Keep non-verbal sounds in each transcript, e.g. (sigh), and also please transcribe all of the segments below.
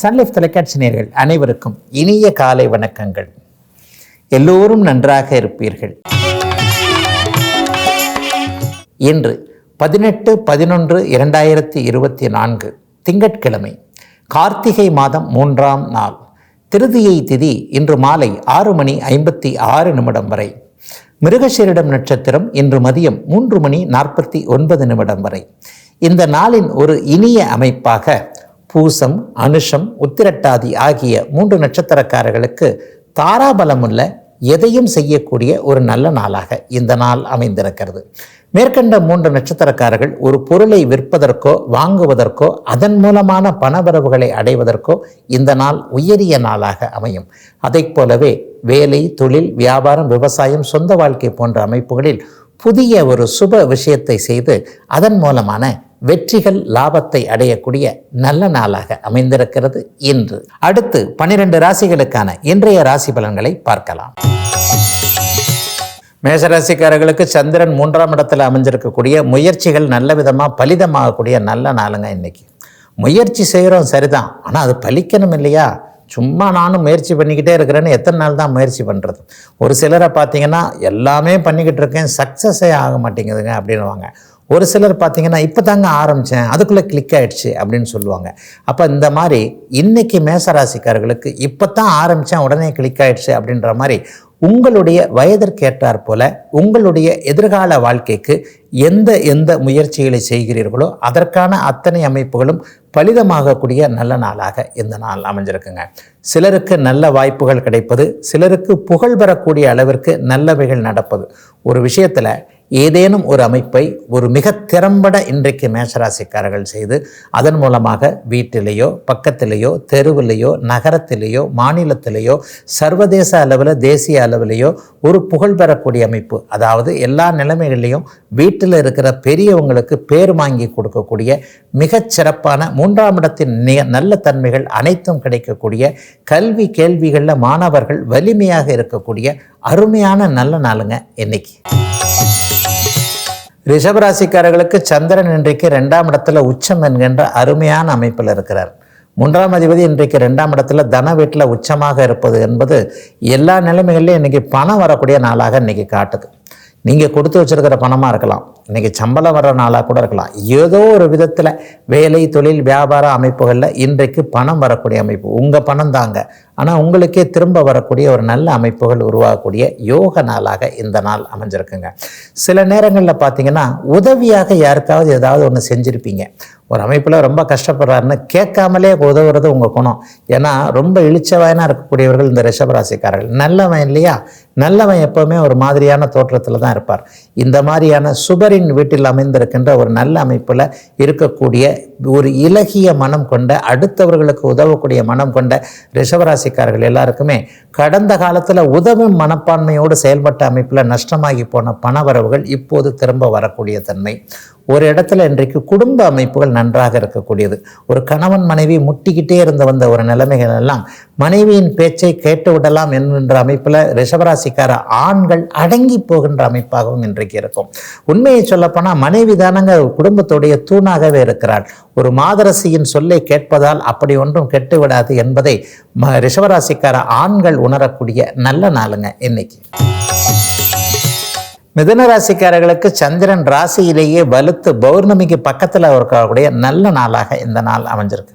Sun Life தொலைக்காட்சி நேர்கள் அனைவருக்கும் இனிய காலை வணக்கங்கள். எல்லோரும் நன்றாக இருப்பீர்கள். இன்று பதினெட்டு பதினொன்று இரண்டாயிரத்தி இருபத்தி நான்கு திங்கட்கிழமை கார்த்திகை மாதம் மூன்றாம் நாள் திருதியை திதி இன்று மாலை ஆறு மணி ஐம்பத்தி ஆறு நிமிடம் வரை மிருகசீரிடம் நட்சத்திரம் இன்று மதியம் மூன்று மணி நாற்பத்தி ஒன்பது நிமிடம் வரை. இந்த நாளின் ஒரு இனிய அமைப்பாக பூசம் அனுஷம் உத்திரட்டாதி ஆகிய மூன்று நட்சத்திரக்காரர்களுக்கு தாராபலமுள்ள எதையும் செய்யக்கூடிய ஒரு நல்ல நாளாக இந்த நாள் அமைந்திருக்கிறது. மேற்கண்ட மூன்று நட்சத்திரக்காரர்கள் ஒரு பொருளை விற்பதற்கோ வாங்குவதற்கோ அதன் மூலமான பணவரவுகளை அடைவதற்கோ இந்த நாள் உயரிய நாளாக அமையும். அதைப் போலவே வேலை தொழில் வியாபாரம் விவசாயம் சொந்த வாழ்க்கை போன்ற அமைப்புகளில் புதிய ஒரு சுப விஷயத்தை செய்து அதன் மூலமான வெற்றிகள் லாபத்தை அடையக்கூடிய நல்ல நாளாக அமைந்திருக்கிறது இன்று. அடுத்து பனிரெண்டு ராசிகளுக்கான இன்றைய ராசி பலன்களை பார்க்கலாம். மேசராசிக்காரர்களுக்கு சந்திரன் மூன்றாம் இடத்துல அமைஞ்சிருக்கக்கூடிய முயற்சிகள் நல்ல விதமாக பலிதமாகக்கூடிய நல்ல நாளுங்க இன்னைக்கு. முயற்சி செய்கிறோம் சரிதான். ஆனால் அது பலிக்கணும் இல்லையா? சும்மா நானும் முயற்சி பண்ணிக்கிட்டே இருக்கிறேன்னு எத்தனை நாள் தான் முயற்சி பண்ணுறது ஒரு சிலரை பார்த்தீங்கன்னா எல்லாமே பண்ணிக்கிட்டு இருக்கேன் சக்ஸஸே ஆக மாட்டேங்குதுங்க அப்படின்னுவாங்க. ஒரு சிலர் பார்த்தீங்கன்னா இப்போ தாங்க ஆரம்பித்தேன் அதுக்குள்ளே கிளிக் ஆகிடுச்சு அப்படின்னு சொல்லுவாங்க. அப்போ இந்த மாதிரி இன்னைக்கு மேசராசிக்காரர்களுக்கு இப்போ தான் ஆரம்பித்தேன் உடனே கிளிக் ஆகிடுச்சு அப்படின்ற மாதிரி உங்களுடைய வயதிற்கேற்றார் போல உங்களுடைய எதிர்கால வாழ்க்கைக்கு எந்த எந்த முயற்சிகளை செய்கிறீர்களோ அதற்கான அத்தனை அமைப்புகளும் பலிதமாகக்கூடிய நல்ல நாளாக இந்த நாள் அமைஞ்சிருக்குங்க. சிலருக்கு நல்ல வாய்ப்புகள் கிடைப்பது சிலருக்கு புகழ் பெறக்கூடிய அளவிற்கு நல்லவைகள் நடப்பது. ஒரு விஷயத்தில் ஏதேனும் ஒரு அமைப்பை ஒரு மிக திறம்பட இன்றைக்கு மேஷராசிக்காரர்கள் செய்து அதன் மூலமாக வீட்டிலேயோ பக்கத்திலேயோ தெருவிலேயோ நகரத்திலேயோ மாநிலத்திலேயோ சர்வதேச அளவில் தேசிய அளவிலேயோ ஒரு புகழ் பெறக்கூடிய அமைப்பு. அதாவது எல்லா நிலைமைகள்லையும் வீட்டில் இருக்கிற பெரியவங்களுக்கு பேர் வாங்கி கொடுக்கக்கூடிய மிகச் சிறப்பான மூன்றாம் இடத்தின் நல்ல தன்மைகள் அனைத்தும் கிடைக்கக்கூடிய கல்வி கேள்விகளில் மாணவர்கள் வலிமையாக இருக்கக்கூடிய அருமையான நல்ல நாளுங்க இன்னைக்கு. ரிஷபராசிக்காரர்களுக்கு சந்திரன் இன்றைக்கு ரெண்டாம் இடத்துல உச்சம் என்கின்ற அருமையான அமைப்பில் இருக்கிறார். மூன்றாம் அதிபதி இன்றைக்கு ரெண்டாம் இடத்துல தன வீட்டில் உச்சமாக இருப்பது என்பது எல்லா நிலைமைகள்லையும் இன்றைக்கி பணம் வரக்கூடிய நாளாக இன்றைக்கி காட்டுது. நீங்கள் கொடுத்து வச்சிருக்கிற பணமாக இருக்கலாம். இன்றைக்கி சம்பளம் வர்ற நாளாக கூட இருக்கலாம். ஏதோ ஒரு விதத்தில் வேலை தொழில் வியாபார அமைப்புகளில் இன்றைக்கு பணம் வரக்கூடிய அமைப்பு. உங்கள் பணம் தாங்க. ஆனால் உங்களுக்கே திரும்ப வரக்கூடிய ஒரு நல்ல அமைப்புகள் உருவாகக்கூடிய யோக நாளாக இந்த நாள் அமைஞ்சிருக்குங்க. சில நேரங்களில் பார்த்தீங்கன்னா உதவியாக யாருக்காவது ஏதாவது ஒன்று செஞ்சுருப்பீங்க. ஒரு அமைப்பில் ரொம்ப கஷ்டப்படுறாருன்னு கேட்காமலே உதவுறது உங்கள் குணம். ஏன்னா ரொம்ப இழிச்சவாயனாக இருக்கக்கூடியவர்கள் இந்த ரிஷபராசிக்காரர்கள். நல்லவன் இல்லையா? நல்லவன் எப்போவுமே ஒரு மாதிரியான தோற்றத்தில் தான் இருப்பார். இந்த மாதிரியான சுபரின் வீட்டில் அமைந்திருக்கின்ற ஒரு நல்ல அமைப்பில் இருக்கக்கூடிய ஒரு இலகிய மனம் கொண்ட அடுத்தவர்களுக்கு உதவக்கூடிய மனம் கொண்ட ரிஷவராசிக்காரர்கள் எல்லாருக்குமே கடந்த காலத்தில் உதவும் மனப்பான்மையோடு செயல்பட்ட அமைப்பில் நஷ்டமாகி போன பணவரவுகள் இப்போது திரும்ப வரக்கூடிய தன்மை. ஒரு இடத்துல இன்றைக்கு குடும்ப அமைப்புகள் நன்றாக இருக்கக்கூடியது. ஒரு கணவன் மனைவி முட்டிக்கிட்டே இருந்து வந்த ஒரு நிலைமைகள் எல்லாம் மனைவியின் பேச்சை கேட்டு விடலாம் என்கின்ற அமைப்பில் ரிஷபராசிக்கார ஆண்கள் அடங்கி போகின்ற அமைப்பாகவும் இன்றைக்கு இருக்கும். உண்மையை சொல்லப்போனால் மனைவி தானங்க குடும்பத்துடைய தூணாகவே இருக்கிறாள். ஒரு மாதரசியின் சொல்லை கேட்பதால் அப்படி ஒன்றும் கெட்டு விடாது என்பதை ம ரிஷபராசிக்கார ஆண்கள் உணரக்கூடிய நல்ல நாளுங்க இன்னைக்கு. மிதன ராசிக்காரர்களுக்கு சந்திரன் ராசியிலேயே வலுத்து பௌர்ணமிக்கு பக்கத்தில் இருக்கக்கூடிய நல்ல நாளாக இந்த நாள் அமைஞ்சிருக்கு.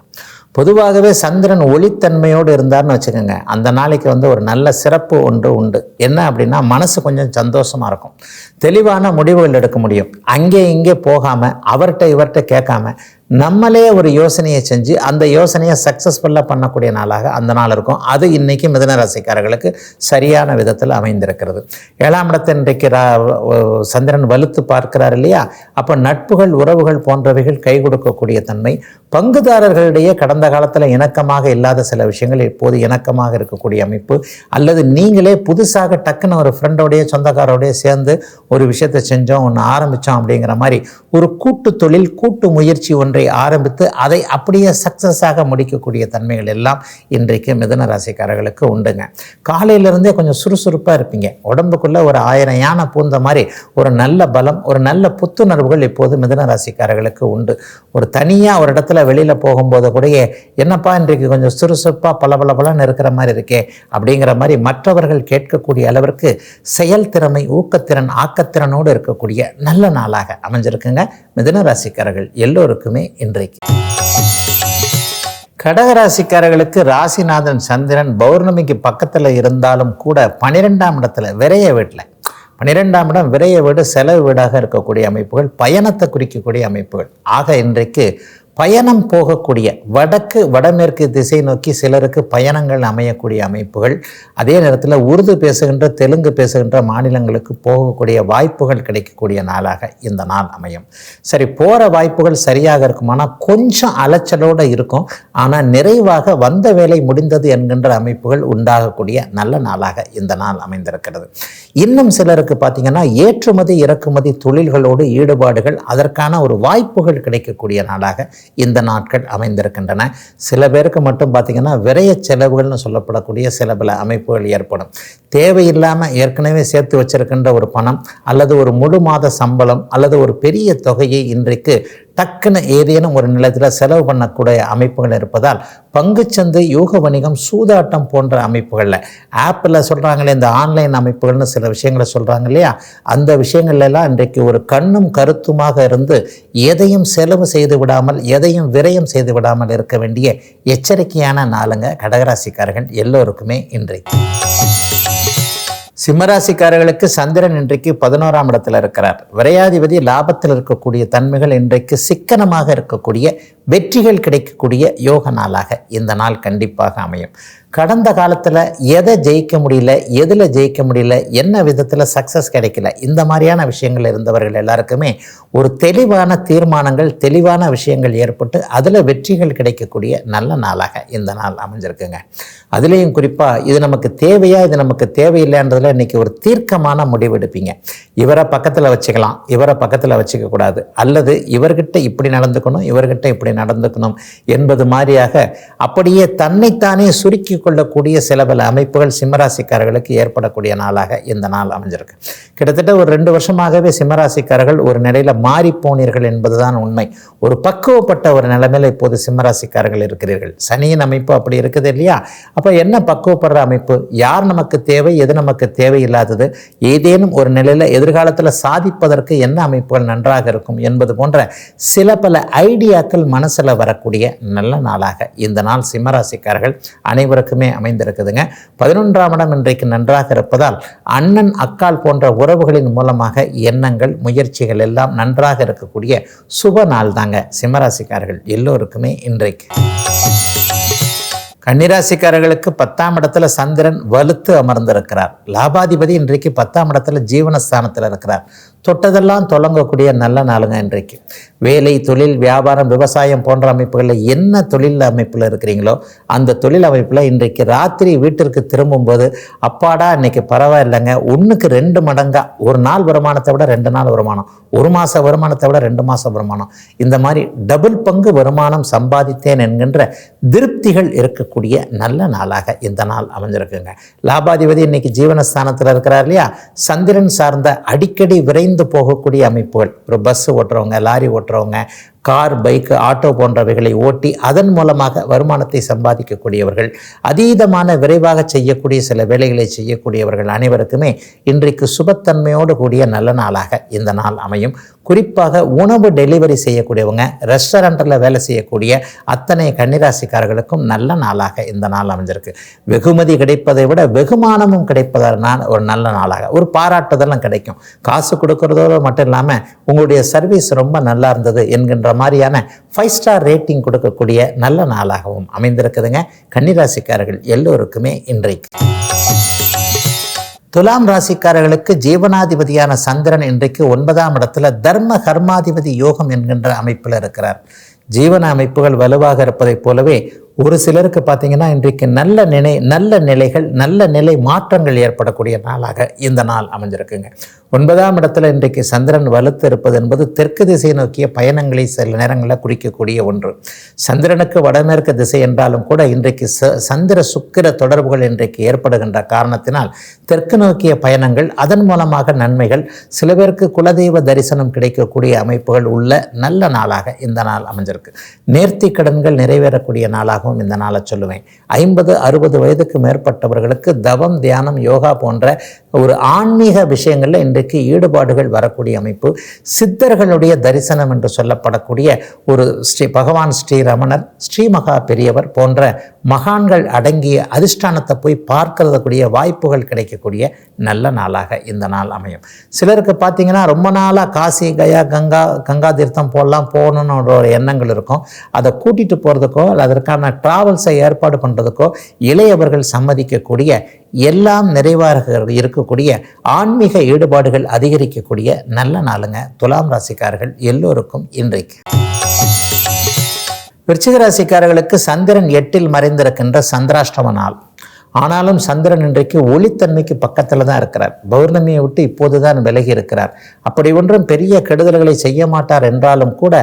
பொதுவாகவே சந்திரன் ஒளித்தன்மையோடு இருந்தார்னு வச்சுக்கோங்க. அந்த நாளைக்கு வந்து ஒரு நல்ல சிறப்பு ஒன்று உண்டு. என்ன அப்படின்னா மனசு கொஞ்சம் சந்தோஷமாக இருக்கும். தெளிவான முடிவுகள் எடுக்க முடியும். அங்கே இங்கே போகாமல் அவர்கிட்ட இவர்கிட்ட கேட்காம நம்மளே ஒரு யோசனையை செஞ்சு அந்த யோசனையை சக்ஸஸ்ஃபுல்லாக பண்ணக்கூடிய நாளாக அந்த நாள் இருக்கும். அது இன்றைக்கி மிதன ராசிக்காரர்களுக்கு சரியான விதத்தில் அமைந்திருக்கிறது. ஏழாம் இடத்தை இன்றைக்கு சந்திரன் வலுத்து பார்க்கிறார் இல்லையா? அப்போ நட்புகள் உறவுகள் போன்றவைகள் கை கொடுக்கக்கூடிய தன்மை பங்குதாரர்களிடையே கடந்த காலத்தில் இணக்கமாக இல்லாத சில விஷயங்கள் இப்போது இணக்கமாக இருக்கக்கூடிய அமைப்பு அல்லது நீங்களே புதுசாக டக்குன்னு ஒரு ஃப்ரெண்டோடைய சொந்தக்காரோடைய சேர்ந்து ஒரு விஷயத்தை செஞ்சோம் ஒன்று ஆரம்பித்தோம் அப்படிங்கிற மாதிரி ஒரு கூட்டு தொழில் கூட்டு முயற்சி ஒன்று ஒன்றை ஆரம்பித்து அதை அப்படியே சக்ஸஸாக முடிக்கக்கூடிய தன்மைகள் எல்லாம் இன்றைக்கு மிதன ராசிக்காரர்களுக்கு உண்டுங்க. காலையிலிருந்தே கொஞ்சம் சுறுசுறுப்பாக இருப்பீங்க. உடம்புக்குள்ளே ஒரு ஆயிரம் யானை பூந்த மாதிரி ஒரு நல்ல பலம் ஒரு நல்ல புத்துணர்வுகள் இப்போது மிதன ராசிக்காரர்களுக்கு உண்டு. ஒரு தனியாக ஒரு இடத்துல வெளியில் போகும்போது கூட என்னப்பா இன்றைக்கு கொஞ்சம் சுறுசுறுப்பாக பல பல பலன்னு இருக்கிற மாதிரி இருக்கே அப்படிங்கிற மாதிரி மற்றவர்கள் கேட்கக்கூடிய அளவிற்கு செயல்திறமை ஊக்கத்திறன் ஆக்கத்திறனோடு இருக்கக்கூடிய நல்ல நாளாக அமைஞ்சிருக்குங்க. மிதுன ராசிக்காரர்கள் எல்லோருக்குமே இன்றைக்கு. கடகராசிக்காரர்களுக்கு ராசிநாதன் சந்திரன் பௌர்ணமிக்கு பக்கத்தில் இருந்தாலும் கூட பன்னிரெண்டாம் இடத்துல விரைய வீட்டில் பன்னிரெண்டாம் இடம் விரைய வீடு செலவு வீடாக இருக்கக்கூடிய அமைப்புகள் பயணத்தை குறிக்கக்கூடிய அமைப்புகள். ஆக இன்றைக்கு பயணம் போகக்கூடிய வடக்கு வடமேற்கு திசை நோக்கி சிலருக்கு பயணங்கள் அமையக்கூடிய அமைப்புகள். அதே நேரத்தில் உருது பேசுகின்ற தெலுங்கு பேசுகின்ற மாநிலங்களுக்கு போகக்கூடிய வாய்ப்புகள் கிடைக்கக்கூடிய நாளாக இந்த நாள் அமையும். சரி போகிற வாய்ப்புகள் சரியாக இருக்குமானால் கொஞ்சம் அலைச்சலோடு இருக்கும். ஆனால் நிறைவாக வந்த வேலை முடிந்தது என்கின்ற அமைப்புகள் உண்டாகக்கூடிய நல்ல நாளாக இந்த நாள் அமைந்திருக்கிறது. இன்னும் சிலருக்கு பார்த்தீங்கன்னா ஏற்றுமதி இறக்குமதி தொழில்களோடு ஈடுபாடுகள் அதற்கான ஒரு வாய்ப்புகள் கிடைக்கக்கூடிய நாளாக இந்த நாட்கள் அமைந்திருக்கின்றன. சில பேருக்கு மட்டும் பார்த்திங்கன்னா விரைய செலவுகள்னு சொல்லப்படக்கூடிய சில பல அமைப்புகள் ஏற்படும். தேவையில்லாமல் ஏற்கனவே சேர்த்து வச்சிருக்கின்ற ஒரு பணம் அல்லது ஒரு முழு மாத சம்பளம் அல்லது ஒரு பெரிய தொகையை இன்றைக்கு டக்குன்னு ஏதேனும் ஒரு நிலத்தில் செலவு பண்ணக்கூடிய அமைப்புகள் இருப்பதால் பங்குச்சந்தை யூக வணிகம் சூதாட்டம் போன்ற அமைப்புகளில் ஆப்பில் சொல்கிறாங்களே இந்த ஆன்லைன் அமைப்புகள்னு சில விஷயங்களை சொல்கிறாங்க இல்லையா? அந்த விஷயங்கள்லாம் இன்றைக்கு ஒரு கண்ணும் கருத்துமாக இருந்து எதையும் செலவு செய்து விடாமல் எதையும் விரயம் செய்து விடாமல் இருக்க வேண்டிய எச்சரிக்கையான நாளுங்க கடகராசிக்காரர்கள் எல்லோருக்குமே இன்றைக்கு. சிம்மராசிக்காரர்களுக்கு சந்திரன் இன்றைக்கு பதினோராம் இடத்துல இருக்கிறார். விரையாதிபதி லாபத்தில் இருக்கக்கூடிய தன்மைகள் இன்றைக்கு சிக்கனமாக இருக்கக்கூடிய வெற்றிகள் கிடைக்கக்கூடிய யோக நாளாக இந்த நாள் கண்டிப்பாக அமையும். கடந்த காலத்தில் எதை ஜெயிக்க முடியல எதில் ஜெயிக்க முடியல என்ன விதத்தில் சக்ஸஸ் கிடைக்கல இந்த மாதிரியான விஷயங்கள் இருந்தவர்கள் எல்லாருக்குமே ஒரு தெளிவான தீர்மானங்கள் தெளிவான விஷயங்கள் ஏற்பட்டு அதில் வெற்றிகள் கிடைக்கக்கூடிய நல்ல நாளாக இந்த நாள் அமைஞ்சிருக்குங்க. அதுலேயும் குறிப்பாக இது நமக்கு தேவையா இது நமக்கு தேவையில்லைன்றதில் இன்றைக்கி ஒரு தீர்க்கமான முடிவு எடுப்பீங்க. இவரை பக்கத்தில் வச்சுக்கலாம் இவரை பக்கத்தில் வச்சுக்க கூடாது. அல்லது இவர்கிட்ட இப்படி நடந்துக்கணும் இவர்கிட்ட இப்படி நடந்துக்கணும் என்பது மாதிரியாக அப்படியே தன்னைத்தானே சுருக்கி கொள்ளக்கூடிய சில பல அமைப்புகள் சிம்மராசிக்காரர்களுக்கு ஏற்படக்கூடிய நாளாக இந்த நாள் அமைஞ்சிருக்கு. கிட்டத்தட்ட ஒரு ரெண்டு வருஷமாகவே சிம்மராசிக்காரர்கள் ஒரு நிலையில் மாறி போனீர்கள் என்பதுதான் உண்மை. ஒரு பக்குவப்பட்ட ஒரு நிலைமையில் இப்போது சிம்மராசிக்காரர்கள் இருக்கிறீர்கள். சனியின் அமைப்பு அப்படி இருக்குது இல்லையா? அப்போ என்ன பக்குவப்படுற அமைப்பு? யார் நமக்கு தேவை? எது நமக்கு தேவையில்லாதது? ஏதேனும் ஒரு நிலையில் எதிர்காலத்தில் சாதிப்பதற்கு என்ன அமைப்புகள் நன்றாக இருக்கும் என்பது போன்ற சில பல ஐடியாக்கள் மனசில் வரக்கூடிய நல்ல நாளாக இந்த நாள் சிம்மராசிக்காரர்கள் அனைவருக்குமே அமைந்திருக்குதுங்க. பதினொன்றாம் இடம் இன்றைக்கு நன்றாக இருப்பதால் அண்ணன் அக்கால் போன்ற உறவுகளின் மூலமாக எண்ணங்கள் முயற்சிகள் எல்லாம் நன்றாக இருக்கக்கூடிய சுப நாள் தாங்க சிம்மராசிக்காரர்கள் எல்லோருக்குமே இன்றைக்கு. கன்னிராசிக்காரர்களுக்கு பத்தாம் இடத்துல சந்திரன் வலுத்து அமர்ந்திருக்கிறார். லாபாதிபதி இன்றைக்கு பத்தாம் இடத்துல ஜீவனஸ்தானத்தில் இருக்கிறார். தொட்டதெல்லாம் தொடங்கக்கூடிய நல்ல நாளுங்க இன்றைக்கு. வேலை தொழில் வியாபாரம் விவசாயம் போன்ற அமைப்புகளில் என்ன தொழில் அமைப்பில் இருக்கிறீங்களோ அந்த தொழில் அமைப்பில் இன்றைக்கு ராத்திரி வீட்டிற்கு திரும்பும்போது அப்பாடா இன்றைக்கி பரவாயில்லைங்க. ஒன்றுக்கு ரெண்டு மடங்காக ஒரு நாள் வருமானத்தை விட ரெண்டு நாள் வருமானம். ஒரு மாத வருமானத்தை விட ரெண்டு மாதம் வருமானம். இந்த மாதிரி டபுள் பங்கு வருமானம் சம்பாதித்தேன் என்கின்ற திருப்திகள் இருக்கக்கூடிய நல்ல நாளாக இந்த நாள் அமைஞ்சிருக்குங்க. லாபாதிபதி இன்னைக்கு ஜீவனஸ்தானத்தில் இருக்கிறார் இல்லையா? சந்திரன் சார்ந்த அடிக்கடி விரைந்து போகக்கூடிய அமைப்புகள். ஒரு பஸ் ஓட்டுறவங்க லாரி ஓட்டுறவங்க போட்டுருவோங்க கார் பைக்கு ஆட்டோ போன்றவைகளை ஓட்டி அதன் மூலமாக வருமானத்தை சம்பாதிக்கக்கூடியவர்கள் அதீதமான விரைவாக செய்யக்கூடிய சில வேலைகளை செய்யக்கூடியவர்கள் அனைவருக்குமே இன்றைக்கு சுபத்தன்மையோடு கூடிய நல்ல நாளாக இந்த நாள் அமையும். குறிப்பாக உணவு டெலிவரி செய்யக்கூடியவங்க ரெஸ்டாரண்ட்டில் வேலை செய்யக்கூடிய அத்தனை கன்னிராசிக்காரர்களுக்கும் நல்ல நாளாக இந்த நாள் அமைஞ்சிருக்கு. வெகுமதி கிடைப்பதை விட வெகுமானமும் கிடைப்பதனால் ஒரு நல்ல நாளாக ஒரு பாராட்டுதலும் கிடைக்கும். காசு கொடுக்கறதோடு மட்டும் இல்லாமல் உங்களுடைய சர்வீஸ் ரொம்ப நல்லா இருந்தது என்கின்ற மாதிரியான ஃபைவ் ஸ்டார் ரேட்டிங் கொடுக்கக்கூடிய நல்ல நாளாகவும் அமைந்திருக்குதுங்க. கன்னிராசிக்காரர்கள் எல்லோருக்குமே இன்றைக்கு. துலாம் ராசிக்காரர்களுக்கு ஜீவனாதிபதியான சந்திரன் இன்றைக்கு ஒன்பதாம் இடத்துல தர்ம கர்மாதிபதி யோகம் என்கின்ற அமைப்பில் இருக்கிறார். ஜீவன அமைப்புகள் வலுவாக இருப்பதைப் போலவே ஒரு சிலருக்கு பார்த்தீங்கன்னா இன்றைக்கு நல்ல நினை நல்ல நிலைகள் நல்ல நிலை மாற்றங்கள் ஏற்படக்கூடிய நாளாக இந்த நாள் அமைஞ்சிருக்குங்க. ஒன்பதாம் இடத்துல இன்றைக்கு சந்திரன் வலுத்து இருப்பது என்பது தெற்கு திசை நோக்கிய பயணங்களை சில நேரங்களில் குறிக்கக்கூடிய ஒன்று. சந்திரனுக்கு வடமேற்கு திசை என்றாலும் கூட இன்றைக்கு ச சந்திர சுக்கிர தொடர்புகள் இன்றைக்கு ஏற்படுகின்ற காரணத்தினால் தெற்கு நோக்கிய பயணங்கள் அதன் மூலமாக நன்மைகள் சில பேருக்கு குலதெய்வ தரிசனம் கிடைக்கக்கூடிய அமைப்புகள் உள்ள நல்ல நாளாக இந்த நாள் அமைஞ்சிருக்கு. நேர்த்தி கடன்கள் நிறைவேறக்கூடிய நாளாக நாளாகவும் இந்த நாளை சொல்லுவேன். ஐம்பது அறுபது வயதுக்கு மேற்பட்டவர்களுக்கு தவம் தியானம் யோகா போன்ற ஒரு ஆன்மீக விஷயங்களில் இன்றைக்கு ஈடுபாடுகள் வரக்கூடிய அமைப்பு சித்தர்களுடைய தரிசனம் என்று சொல்லப்படக்கூடிய ஒரு ஸ்ரீ பகவான் ஸ்ரீரமணர் ஸ்ரீமகா பெரியவர் போன்ற மகான்கள் அடங்கிய அதிஷ்டானத்தை போய் பார்க்கறதுக்குரிய வாய்ப்புகள் கிடைக்கக்கூடிய நல்ல நாளாக இந்த நாள் அமையும். சிலருக்கு பார்த்தீங்கன்னா ரொம்ப நாளாக காசி கயா கங்கா கங்கா தீர்த்தம் போடலாம் போகணுன்னு ஒரு எண்ணங்கள் இருக்கும். அதை கூட்டிகிட்டு போகிறதுக்கோ அதற்கான ட்ராவல்ஸை ஏற்பாடு பண்ணுறதுக்கோ இளையவர்கள் சம்மதிக்கக்கூடிய எல்லாம் நிறைவாக இருக்கக்கூடிய ஆன்மீக ஈடுபாடுகள் அதிகரிக்கக்கூடிய நல்ல நாளுங்க. துலாம் ராசிக்காரர்கள் எல்லோருக்கும் இன்றைக்கு. விருச்சிக ராசிக்காரர்களுக்கு சந்திரன் எட்டில் மறைந்திருக்கின்ற சந்திராஷ்டம நாள். ஆனாலும் சந்திரன் இன்றைக்கு ஒளித்தன்மைக்கு பக்கத்தில் தான் இருக்கிறார். பௌர்ணமியை விட்டு இப்போது தான் விலகி இருக்கிறார். அப்படி ஒன்றும் பெரிய கெடுதல்களை செய்ய மாட்டார் என்றாலும் கூட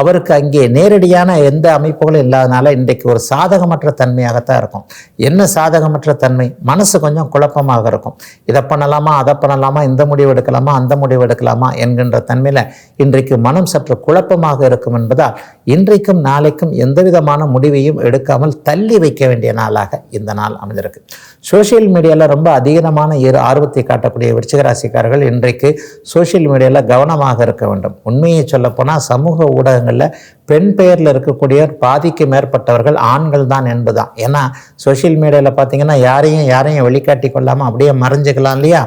அவருக்கு அங்கே நேரடியான எந்த அமைப்புகளும் இல்லாதனால இன்றைக்கு ஒரு சாதகமற்ற தன்மையாகத்தான் இருக்கும். என்ன சாதகமற்ற தன்மை? மனசு கொஞ்சம் குழப்பமாக இருக்கும். இதை பண்ணலாமா அதை பண்ணலாமா இந்த முடிவு எடுக்கலாமா அந்த முடிவு எடுக்கலாமா என்கின்ற தன்மையில் இன்றைக்கு மனம் சற்று குழப்பமாக இருக்கும் என்பதால் இன்றைக்கும் நாளைக்கும் எந்த விதமான முடிவையும் எடுக்காமல் தள்ளி வைக்க வேண்டிய நாளாக இந்த நாள் அமைந்திருக்கு. சோஷியல் மீடியாவில் ரொம்ப அதிகமான ஆர்வத்தை காட்டக்கூடிய விருச்சிகராசிக்காரர்கள் இன்றைக்கு சோஷியல் மீடியாவில் கவனமாக இருக்க வேண்டும். உண்மையை சொல்லப்போனால் சமூக ஊடகங்களில் பெண் பெயரில் இருக்கக்கூடிய பாதிக்கு மேற்பட்டவர்கள் ஆண்கள் தான் என்பதுதான். ஏன்னா சோஷியல் மீடியாவில் பார்த்தீங்கன்னா யாரையும் யாரையும் வெளிக்காட்டி கொள்ளாமல் அப்படியே மறைஞ்சிக்கலாம் இல்லையா?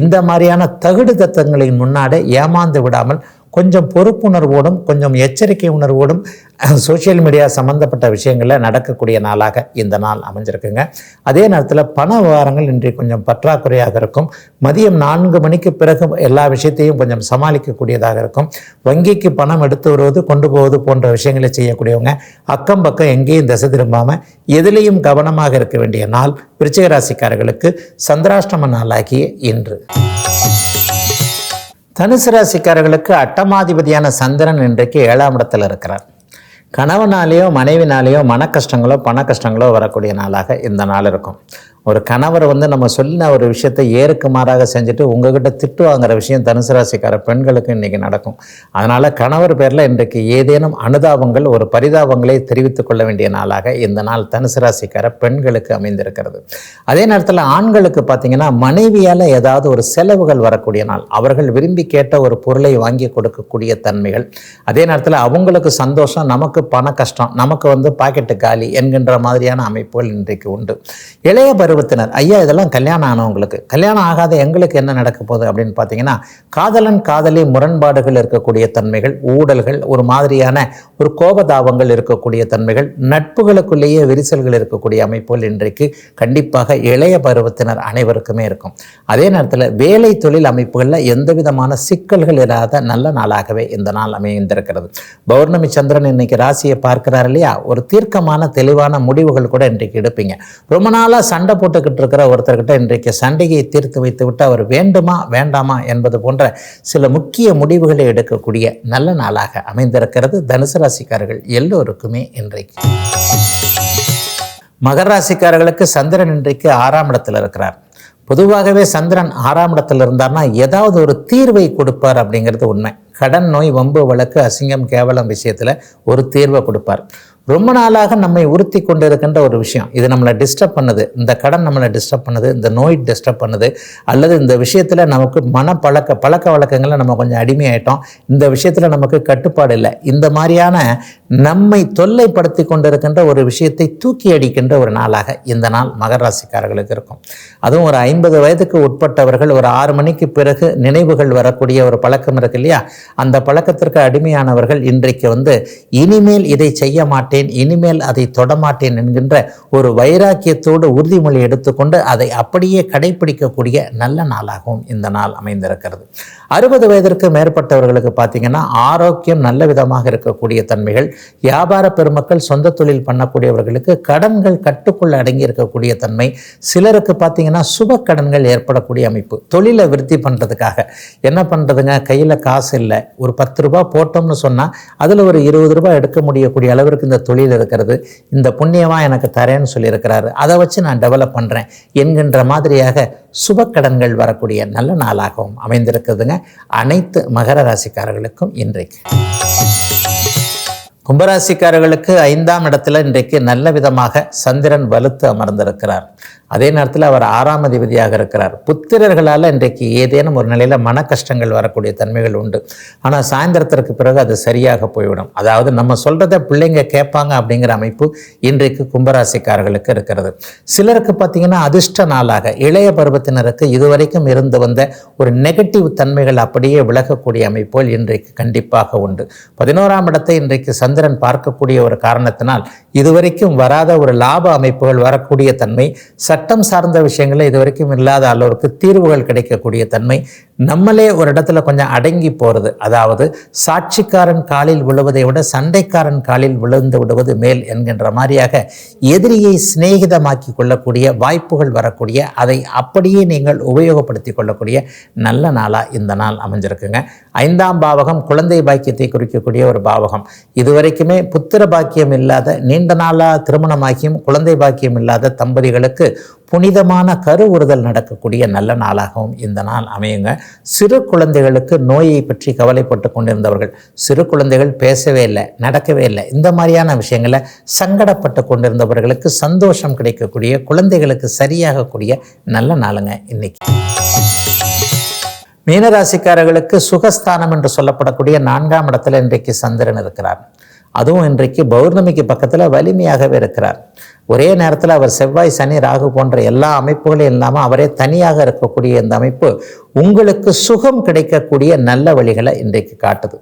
இந்த மாதிரியான தகுடு தத்தங்களின் முன்னாடி ஏமாந்து விடாமல் கொஞ்சம் பொறுப்புணர்வோடும் கொஞ்சம் எச்சரிக்கை உணர்வோடும் (laughs) சோஷியல் மீடியா சம்மந்தப்பட்ட விஷயங்களில் நடக்கக்கூடிய நாளாக இந்த நாள் அமைஞ்சிருக்குங்க. அதே நேரத்தில் பண விவகாரங்கள் இன்றைக்கு கொஞ்சம் பற்றாக்குறையாக இருக்கும். மதியம் நான்கு மணிக்கு பிறகு எல்லா விஷயத்தையும் கொஞ்சம் சமாளிக்கக்கூடியதாக இருக்கும். வங்கிக்கு பணம் எடுத்து வருவது கொண்டு போவது போன்ற விஷயங்களை செய்யக்கூடியவங்க அக்கம் பக்கம் எங்கேயும் திசை திரும்பாமல் எதிலையும் கவனமாக இருக்க வேண்டிய நாள் விருச்சிகராசிக்காரர்களுக்கு சந்திராஷ்டம நாளாகிய இன்று. தனுசு ராசிக்காரர்களுக்கு அட்டமாதிபதியான சந்திரன் இன்றைக்கு ஏழாம் இடத்தில் இருக்கிறார். கணவனாலேயோ மனைவினாலேயோ மன கஷ்டங்களோ பண கஷ்டங்களோ வரக்கூடிய நாளாக இந்த நாள் இருக்கும். ஒரு கணவர் வந்து நம்ம சொல்லின ஒரு விஷயத்தை ஏறுக்கு மாறாக செஞ்சுட்டு உங்ககிட்ட திட்டு வாங்குற விஷயம் தனுசு ராசிக்கார பெண்களுக்கு இன்றைக்கி நடக்கும். அதனால் கணவர் பேரில் இன்றைக்கு ஏதேனும் அனுதாபங்கள் ஒரு பரிதாபங்களை தெரிவித்துக் கொள்ள வேண்டிய நாளாக இந்த நாள் தனுசு ராசிக்கார பெண்களுக்கு அமைந்திருக்கிறது. அதே நேரத்தில் ஆண்களுக்கு பார்த்தீங்கன்னா மனைவியால் ஏதாவது ஒரு செலவுகள் வரக்கூடிய நாள். அவர்கள் விரும்பி கேட்ட ஒரு பொருளை வாங்கி கொடுக்கக்கூடிய தன்மைகள். அதே நேரத்தில் அவங்களுக்கு சந்தோஷம் நமக்கு பண கஷ்டம் நமக்கு வந்து பாக்கெட்டு காலி என்கின்ற மாதிரியான அமைப்புகள் இன்றைக்கு உண்டு. இளைய குடும்பத்தினர் ஐயா இதெல்லாம் கல்யாணம் ஆனவங்களுக்கு. கல்யாணம் ஆகாத எங்களுக்கு என்ன நடக்க போகுது? அப்படின்னு பார்த்தீங்கன்னா காதலன் காதலி முரண்பாடுகள் இருக்கக்கூடிய தன்மைகள் ஊடல்கள் ஒரு மாதிரியான ஒரு கோபதாபங்கள் இருக்கக்கூடிய தன்மைகள் நட்புகளுக்குள்ளேயே விரிசல்கள் இருக்கக்கூடிய அமைப்புகள் இன்றைக்கு கண்டிப்பாக இளைய பருவத்தினர் அனைவருக்குமே இருக்கும். அதே நேரத்தில் வேலை தொழில் அமைப்புகளில் எந்த விதமான சிக்கல்கள் இல்லாத நல்ல நாளாகவே இந்த நாள் அமைந்திருக்கிறது. பௌர்ணமி சந்திரன் இன்னைக்கு ராசியை பார்க்கிறார் இல்லையா? ஒரு தீர்க்கமான தெளிவான முடிவுகள் கூட இன்றைக்கு எடுப்பீங்க. ரொம்ப நாளாக சண்டை போட்டுக்கிட்டு இருக்கிற ஒருத்தர்கிட்ட இன்றைக்கு சண்டையை தீர்த்து வைத்து விட்டு அவர் வேண்டுமா வேண்டாமா என்பது போன்ற சில முக்கிய முடிவுகளை எடுக்கக்கூடிய நல்ல நாளாக அமைந்திருக்கிறது தனுசு ராசிக்காரர்கள் எல்லோருக்குமே இன்றைக்கு. மகர ராசிக்காரர்களுக்கு சந்திரன் இன்றைக்கு ஆறாம் இடத்தில் இருக்கிறார். பொதுவாகவே சந்திரன் ஆறாம் இடத்துல இருந்தார்னா ஏதாவது ஒரு தீர்வை கொடுப்பார் அப்படிங்கிறது உண்மை. கடன் நோய் வம்பு வழக்கு அசிங்கம் கேவலம் விஷயத்தில் ஒரு தீர்வை கொடுப்பார். ரொம்ப நாளாக நம்மை உறுத்தி கொண்டு இருக்கின்ற ஒரு விஷயம். இது நம்மளை டிஸ்டர்ப் பண்ணுது. இந்த கடன் நம்மளை டிஸ்டர்ப் பண்ணுது. இந்த நோய் டிஸ்டர்ப் பண்ணுது. அல்லது இந்த விஷயத்தில் நமக்கு மன பழக்க பழக்க வழக்கங்களில் நம்ம கொஞ்சம் அடிமையாயிட்டோம். இந்த விஷயத்தில் நமக்கு கட்டுப்பாடு இல்லை. இந்த மாதிரியான நம்மை தொல்லைப்படுத்தி கொண்டிருக்கின்ற ஒரு விஷயத்தை தூக்கி அடிக்கின்ற ஒரு நாளாக இந்த நாள் மகர ராசிக்காரர்களுக்கு இருக்கும். அதுவும் ஒரு ஐம்பது வயதுக்கு உட்பட்டவர்கள் ஒரு ஆறு மணிக்கு பிறகு நினைவுகள் வரக்கூடிய ஒரு பழக்கம் இருக்கு இல்லையா? அந்த பழக்கத்திற்கு அடிமையானவர்கள் இன்றைக்கு வந்து இனிமேல் இதை செய்ய மாட்டேன். மாட்டேன் இனிமேல் அதை தொடமாட்டேன் என்கின்ற ஒரு வைராக்கியத்தோடு உறுதிமொழி எடுத்துக்கொண்டு அதை அப்படியே கடைபிடிக்கக்கூடிய நல்ல நாளாகவும் இந்த நாள் அமைந்திருக்கிறது. அறுபது வயதிற்கு மேற்பட்டவர்களுக்கு பார்த்தீங்கன்னா ஆரோக்கியம் நல்ல விதமாக இருக்கக்கூடிய தன்மைகள் வியாபார பெருமக்கள் சொந்த தொழில் பண்ணக்கூடியவர்களுக்கு கடன்கள் கட்டுக்குள் அடங்கி இருக்கக்கூடிய தன்மை சிலருக்கு பார்த்தீங்கன்னா சுப கடன்கள் ஏற்படக்கூடிய அமைப்பு. தொழிலை விருத்தி பண்ணுறதுக்காக என்ன பண்ணுறதுங்க கையில் காசு இல்லை. ஒரு பத்து ரூபா போட்டோம்னு சொன்னால் அதில் ஒரு இருபது ரூபாய் எடுக்க முடியக்கூடிய அளவிற்கு இந்த தொழில் இருக்கிறது. இந்த புண்ணியமாக எனக்கு தரேன்னு சொல்லியிருக்கிறாரு. அதை வச்சு நான் டெவலப் பண்ணுறேன் என்கின்ற மாதிரியாக சுப கடன்கள் வரக்கூடிய நல்ல நாளாகவும் அமைந்திருக்குதுங்க. அனைத்து மகர ராசிக்காரர்களுக்கும் இன்றைக்கு. கும்பராசிக்காரர்களுக்கு ஐந்தாம் இடத்துல இன்றைக்கு நல்ல விதமாக சந்திரன் வலுத்து அமர்ந்திருக்கிறார். அதே நேரத்தில் அவர் ஆறாம் அதிபதியாக இருக்கிறார். புத்திரர்களால் இன்றைக்கு ஏதேனும் ஒரு நிலையில் மன கஷ்டங்கள் வரக்கூடிய தன்மைகள் உண்டு. ஆனால் சாயந்தரத்திற்கு பிறகு அது சரியாக போய்விடும். அதாவது நம்ம சொல்கிறத பிள்ளைங்க கேட்பாங்க அப்படிங்கிற அமைப்பு இன்றைக்கு கும்பராசிக்காரர்களுக்கு இருக்கிறது. சிலருக்கு பார்த்தீங்கன்னா அதிர்ஷ்ட நாளாக இளைய பருவத்தினருக்கு இதுவரைக்கும் இருந்து வந்த ஒரு நெகட்டிவ் தன்மைகள் அப்படியே விலகக்கூடிய அமைப்போல் இன்றைக்கு கண்டிப்பாக உண்டு. பதினோராம் இடத்தை இன்றைக்கு சந்திரன் பார்க்கக்கூடிய ஒரு காரணத்தினால் இதுவரைக்கும் வராத ஒரு லாப அமைப்புகள் வரக்கூடிய தன்மை சட்டம் சார்ந்த விஷயங்களில் இதுவரைக்கும் இல்லாத அளவுக்கு தீர்வுகள் கிடைக்கக்கூடிய தன்மை நம்மளே ஒரு இடத்துல கொஞ்சம் அடங்கி போகிறது அதாவது சாட்சிக்காரன் காலில் விழுவதை விட சண்டைக்காரன் காலில் விழுந்து விடுவது மேல் என்கின்ற மாதிரியாக எதிரியை சிநேகிதமாக்கி கொள்ளக்கூடிய வாய்ப்புகள் வரக்கூடிய அதை அப்படியே நீங்கள் உபயோகப்படுத்தி கொள்ளக்கூடிய நல்ல நாளாக இந்த நாள் அமைஞ்சிருக்குங்க. ஐந்தாம் பாவகம் குழந்தை பாக்கியத்தை குறிக்கக்கூடிய ஒரு பாவகம். இதுவரைக்குமே புத்திர பாக்கியம் இல்லாத நீண்ட நாளாக திருமணமாகியும் குழந்தை பாக்கியம் இல்லாத தம்பதிகளுக்கு புனிதமான கருவுறுதல் நடக்கக்கூடிய நல்ல நாளாகவும் இந்த நாள் அமையுங்க. சிறு குழந்தைகளுக்கு நோயை பற்றி கவலைப்பட்டு கொண்டிருந்தவர்கள் சிறு குழந்தைகள் பேசவே இல்லை நடக்கவே இல்லை. இந்த மாதிரியான விஷயங்களை சங்கடப்பட்டு கொண்டிருந்தவர்களுக்கு சந்தோஷம் கிடைக்கக்கூடிய குழந்தைகளுக்கு சரியாகக்கூடிய நல்ல நாளுங்க இன்னைக்கு. மீனராசிக்காரர்களுக்கு சுகஸ்தானம் என்று சொல்லப்படக்கூடிய நான்காம் இடத்துல இன்றைக்கு சந்திரன் இருக்கிறார். அதுவும் இன்றைக்கு பௌர்ணமிக்கு பக்கத்தில் வலிமையாகவே இருக்கிறார். ஒரே நேரத்தில் அவர் செவ்வாய் சனி ராகு போன்ற எல்லா அமைப்புகளும் இல்லாமல் அவரே தனியாக இருக்கக்கூடிய இந்த அமைப்பு உங்களுக்கு சுகம் கிடைக்கக்கூடிய நல்ல வழிகளை இன்றைக்கு காட்டுது.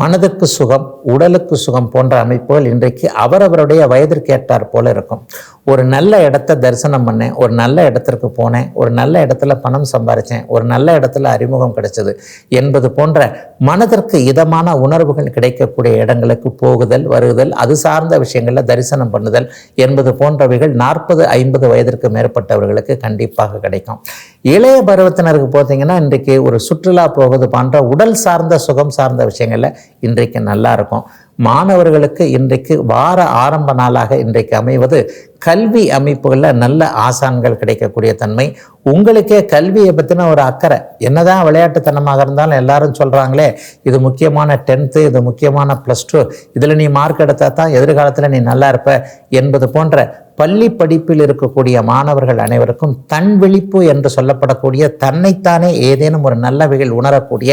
மனதுக்கு சுகம் உடலுக்கு சுகம் போன்ற அமைப்புகள் இன்றைக்கு அவரவருடைய வயதிற்கு ஏற்றார் போல இருக்கும். ஒரு நல்ல இடத்த தரிசனம் பண்ணேன் ஒரு நல்ல இடத்திற்கு போனேன் ஒரு நல்ல இடத்துல பணம் சம்பாரித்தேன் ஒரு நல்ல இடத்துல அறிமுகம் கிடைச்சது என்பது போன்ற மனதிற்கு இதமான உணர்வுகள் கிடைக்கக்கூடிய இடங்களுக்கு போகுதல் வருதல் அது சார்ந்த விஷயங்களில் தரிசனம் பண்ணுதல் என்பது போன்றவைகள் நாற்பது ஐம்பது வயதிற்கு மேற்பட்டவர்களுக்கு கண்டிப்பாக கிடைக்கும். இளைய பருவத்தினருக்கு பார்த்தீங்கன்னா இன்றைக்கு ஒரு சுற்றுலா போவது போன்ற உடல் சார்ந்த சுகம் சார்ந்த விஷயங்களில் இன்றைக்கு நல்லா இருக்கும். மாணவர்களுக்கு இன்றைக்கு வார ஆரம்ப நாளாக இன்றைக்கு அமைவது கல்வி அமைப்புகளில் நல்ல ஆசான்கள் கிடைக்கக்கூடிய தன்மை. உங்களுக்கே கல்வியை பற்றின ஒரு அக்கறை. என்னதான் விளையாட்டுத்தனமாக இருந்தாலும் எல்லாரும் சொல்கிறாங்களே இது முக்கியமான டென்த்து இது முக்கியமான ப்ளஸ் டூ இதில் நீ மார்க் எடுத்தால் தான் எதிர்காலத்தில் நீ நல்லா இருப்ப என்பது போன்ற பள்ளி படிப்பில் இருக்கக்கூடிய மாணவர்கள் அனைவருக்கும் தன் விழிப்பு என்று சொல்லப்படக்கூடிய தன்னைத்தானே ஏதேனும் ஒரு நல்லவைகள் உணரக்கூடிய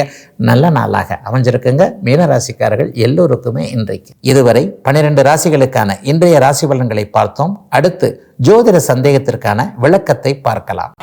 நல்ல நாளாக அமைஞ்சிருக்குங்க. மீனராசிக்காரர்கள் எல்லோருக்குமே இன்றைக்கு. இதுவரை பன்னிரெண்டு ராசிகளுக்கான இன்றைய ராசி பலன்களை பார்த்தோம். அடுத்து ஜோதிட சந்தேகத்திற்கான விளக்கத்தை பார்க்கலாம்.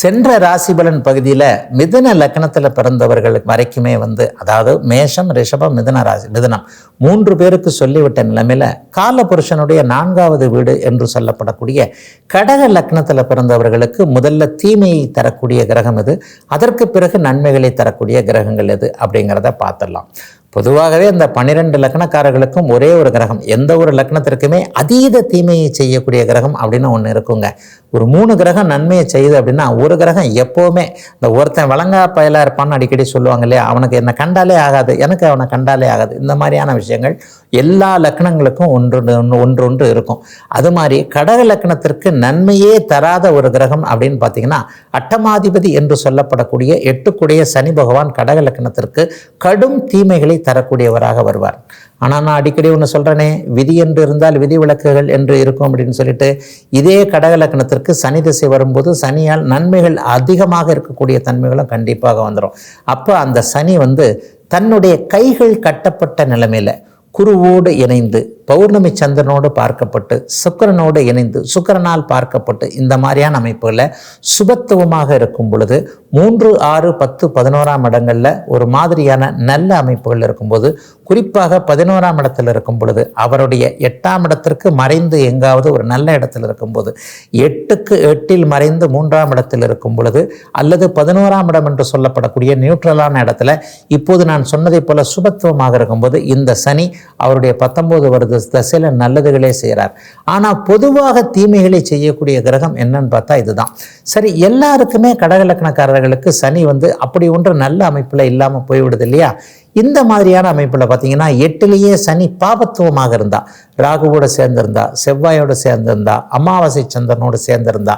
சென்ற ராசிபலன் பகுதியில் மிதுன லக்னத்தில் பிறந்தவர்களுக்கு வரைக்குமே வந்து அதாவது மேஷம் ரிஷபம் மிதன ராசி மிதனம் மூன்று பேருக்கு சொல்லிவிட்ட நிலைமையில் காலபுருஷனுடைய நான்காவது வீடு என்று சொல்லப்படக்கூடிய கடக லக்னத்தில் பிறந்தவர்களுக்கு முதல்ல தீமையை தரக்கூடிய கிரகம் இது அதற்கு பிறகு நன்மைகளை தரக்கூடிய கிரகங்கள் எது? அப்படிங்கிறத பார்த்துடலாம். பொதுவாகவே அந்த பன்னிரெண்டு லக்னக்காரர்களுக்கும் ஒரே ஒரு கிரகம் எந்த ஒரு லக்னத்திற்குமே அதீத தீமையை செய்யக்கூடிய கிரகம் அப்படின்னு ஒன்று இருக்குங்க. ஒரு மூணு கிரகம் நன்மையை செய்யுது அப்படின்னா ஒரு கிரகம் எப்போவுமே இந்த ஒருத்தன் வழங்கா பயலாக இருப்பான்னு அடிக்கடி சொல்லுவாங்க இல்லையா அவனுக்கு என்னை கண்டாலே ஆகாது எனக்கு அவனை கண்டாலே ஆகாது இந்த மாதிரியான விஷயங்கள் எல்லா லக்னங்களுக்கும் ஒன்று ஒன்று ஒன்று இருக்கும். அது மாதிரி கடக லக்னத்திற்கு நன்மையே தராத ஒரு கிரகம் அப்படின்னு பார்த்தீங்கன்னா அட்டமாதிபதி என்று சொல்லப்படக்கூடிய எட்டுக்குடைய சனி பகவான் கடக லக்னத்திற்கு கடும் தீமைகளை தரக்கூடியவராக வருவார். ஆனால் நான் அடிக்கடி ஒன்று சொல்கிறேனே விதி என்று இருந்தால் விதி விளக்குகள் என்று இருக்கும் அப்படின்னு சொல்லிட்டு இதே கடக லக்னத்திற்கு சனி திசை வரும்போது சனியால் நன்மைகள் அதிகமாக இருக்கக்கூடிய தன்மைகளும் கண்டிப்பாக வந்துடும் அப்போ அந்த சனி வந்து தன்னுடைய கைகள் கட்டப்பட்ட நிலைமையில் குருவோடு இணைந்து பௌர்ணமி சந்திரனோடு பார்க்கப்பட்டு சுக்கரனோடு இணைந்து சுக்கிரனால் பார்க்கப்பட்டு இந்த மாதிரியான அமைப்புகளில் சுபத்துவமாக இருக்கும் பொழுது மூன்று ஆறு பத்து பதினோராம் இடங்களில் ஒரு மாதிரியான நல்ல அமைப்புகள் இருக்கும்போது குறிப்பாக பதினோராம் இடத்தில் இருக்கும் பொழுது அவருடைய எட்டாம் இடத்திற்கு மறைந்து எங்காவது ஒரு நல்ல இடத்தில் இருக்கும்போது எட்டுக்கு எட்டில் மறைந்து மூன்றாம் இடத்தில் இருக்கும் பொழுது அல்லது பதினோராம் இடம் என்று சொல்லப்படக்கூடிய நியூட்ரலான இடத்துல இப்போது நான் சொன்னதைப் போல சுபத்துவமாக இருக்கும்போது இந்த சனி அவருடைய பத்தொன்பது வருது தசையில் நல்லதுகளே செய்கிறார் ஆனால் பொதுவாக தீமைகளை செய்யக்கூடிய கிரகம் என்னன்னு பார்த்தா இதுதான். சரி எல்லாருக்குமே கடகலக்கணக்காரர்களுக்கு சனி வந்து அப்படி ஒன்று நல்ல அமைப்பில் இல்லாமல் போய்விடுது இல்லையா? இந்த மாதிரியான அமைப்பில் பார்த்தீங்கன்னா எட்டுலேயே சனி பாபத்துவமாக இருந்தா ராகுவோட சேர்ந்திருந்தா செவ்வாயோட சேர்ந்திருந்தா அமாவாசை சந்திரனோடு சேர்ந்திருந்தா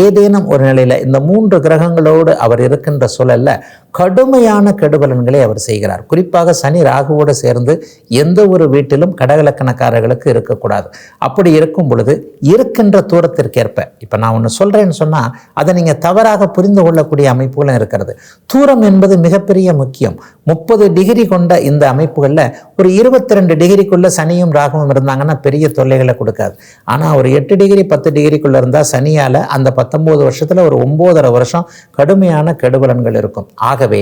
ஏதேனும் ஒரு நிலையில் இந்த மூன்று கிரகங்களோடு அவர் இருக்கின்ற சூழலில் கடுமையான கெடுபலன்களை அவர் செய்கிறார். குறிப்பாக சனி ராகுவோடு சேர்ந்து எந்த ஒரு வீட்டிலும் கடகலக்கணக்காரர்களுக்கு இருக்கக்கூடாது. அப்படி இருக்கும் பொழுது இருக்கின்ற தூரத்திற்கேற்ப இப்போ நான் ஒன்று சொல்கிறேன்னு சொன்னால் அதை நீங்கள் தவறாக புரிந்து கொள்ளக்கூடிய அமைப்புகளும் இருக்கிறது. தூரம் என்பது மிகப்பெரிய முக்கியம். முப்பது டிகிரி கொண்ட இந்த அமைப்புகளில் ஒரு இருபத்தி ரெண்டு டிகிரிக்குள்ளே சனியும் ராகுவும் இருந்தாங்கன்னா பெரிய தொல்லைகளை கொடுக்காது. ஆனால் ஒரு எட்டு டிகிரி பத்து டிகிரிக்குள்ளே இருந்தால் சனியால் அந்த பத்தொம்போது வருஷத்தில் ஒரு ஒம்போதரை வருஷம் கடுமையான கெடுபலன்கள் இருக்கும். ஆகவே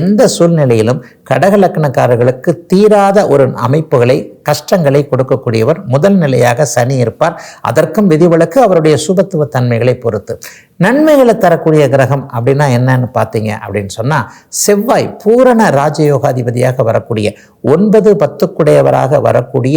எந்த சூழ்நிலையிலும் கடகலக்கணக்காரர்களுக்கு தீராத ஒரு அமைப்புகளை கஷ்டங்களை கொடுக்கக்கூடியவர் முதல் நிலையாக சனி இருப்பார். அதற்கும் விதிவிலக்கு அவருடைய சுபத்துவ தன்மைகளை பொறுத்து. நன்மைகளை தரக்கூடிய கிரகம் அப்படின்னா என்னன்னு பார்த்தீங்க அப்படின்னு சொன்னால் செவ்வாய் பூரண ராஜயோகாதிபதியாக வரக்கூடிய ஒன்பது பத்துக்குடையவராக வரக்கூடிய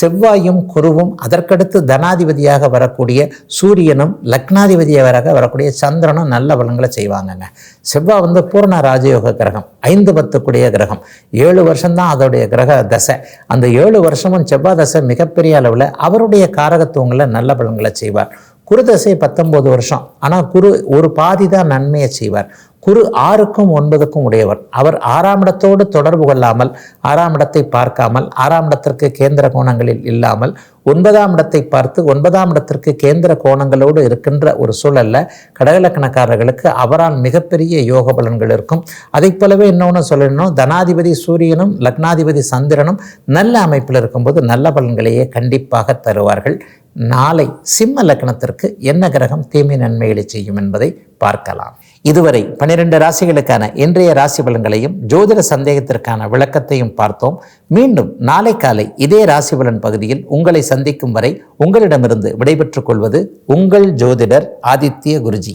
செவ்வாயும் குருவும் அதற்கடுத்து தனாதிபதியாக வரக்கூடிய சூரியனும் லக்னாதிபதியாக வரக்கூடிய சந்திரனும் நல்ல பலன்களை செய்வாங்கங்க. செவ்வாய் வந்து பூரண ராஜயோக கிரகம் ஐந்து பத்துக்குடைய கிரகம். ஏழு வருஷம்தான் அதோடைய கிரக தசை. அந்த ஏழு வருஷமும் செவ்வாய் தசை மிகப்பெரிய அளவில் அவருடைய காரகத்துவங்களை நல்ல பலன்களை செய்வார். குரு தசை பத்தொம்போது வருஷம். ஆனால் குரு ஒரு பாதி தான் நன்மையை செய்வார். குரு ஆறுக்கும் ஒன்பதுக்கும் உடையவர். அவர் ஆறாம் இடத்தோடு தொடர்பு கொள்ளாமல் ஆறாம் இடத்தை பார்க்காமல் ஆறாம் இடத்திற்கு கேந்திர கோணங்களில் இல்லாமல் ஒன்பதாம் இடத்தை பார்த்து ஒன்பதாம் இடத்திற்கு கேந்திர கோணங்களோடு இருக்கின்ற ஒரு சூழல்ல கடகலக்கணக்காரர்களுக்கு அவரால் மிகப்பெரிய யோக பலன்கள் இருக்கும். அதை போலவே இன்னொன்று சொல்லணும் தனாதிபதி சூரியனும் லக்னாதிபதி சந்திரனும் நல்ல அமைப்பில் இருக்கும்போது நல்ல பலன்களையே கண்டிப்பாக தருவார்கள். நாளை சிம்ம லக்னத்திற்கு என்ன கிரகம் தீமை நன்மைகளை செய்யும் என்பதை பார்க்கலாம். இதுவரை பனிரெண்டு ராசிகளுக்கான இன்றைய ராசி பலன்களையும் ஜோதிட சந்தேகத்திற்கான விளக்கத்தையும் பார்த்தோம். மீண்டும் நாளை காலை இதே ராசி பலன் பகுதியில் உங்களை சந்திக்கும் வரை உங்களிடமிருந்து விடைபெற்றுக் கொள்வது உங்கள் ஜோதிடர் ஆதித்ய குருஜி.